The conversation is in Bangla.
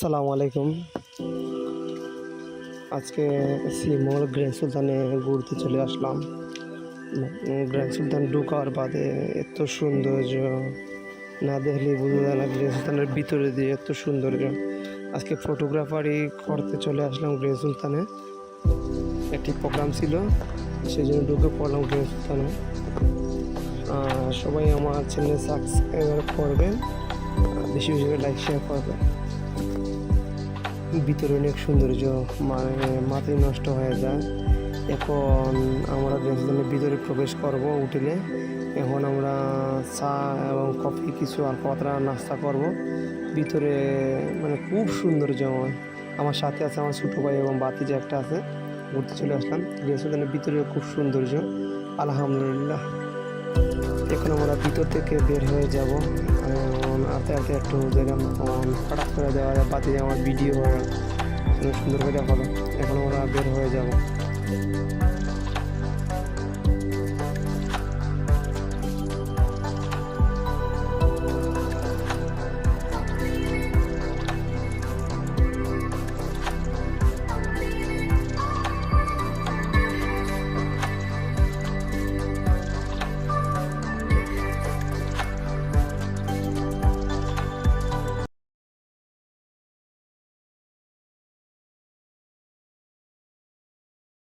আসসালামু আলাইকুম। আজকে সিমল গ্র্যান্ড সুলতানে ঘুরতে চলে আসলাম। গ্র্যান্ড সুলতান ঢুকার বাদে এত সৌন্দর্য, না দেখলে বোঝা যায় না গ্র্যান্ড সুলতানের ভিতরে দিয়ে এত সৌন্দর্য। আজকে ফটোগ্রাফারি করতে চলে আসলাম গ্র্যান্ড সুলতানে। একটি প্রোগ্রাম ছিল সেই জন্য ঢুকে পড়লাম গ্র্যান্ড সুলতানে। সবাই আমার চ্যানেল সাবস্ক্রাইব করবেন বেশি বেশি লাইক শেয়ার করবেন। ভিতরে অনেক সৌন্দর্য মানে মাথায় নষ্ট হয়ে যায়। এখন আমরা রেস্টুরেন্টের ভিতরে প্রবেশ করব হোটেলে এখন আমরা চা এবং কফি কিছু আর পাতলা নাস্তা করব। ভিতরে মানে খুব সৌন্দর্যময় আমার সাথে আছে আমার ছোটো ভাই এবং বাতি যে একটা আছে। ঘুরতে চলে আসলাম। রেস্টুরেন্টের ভিতরে খুব সৌন্দর্য। আলহামদুলিল্লাহ। এখন আমরা ভিতর থেকে বের হয়ে যাব। আস্তে আস্তে একটু যেরকম হঠাৎ করে দেওয়া বাতি আমার ভিডিও সুন্দর করে হলো এখন আমরা বের হয়ে যাব।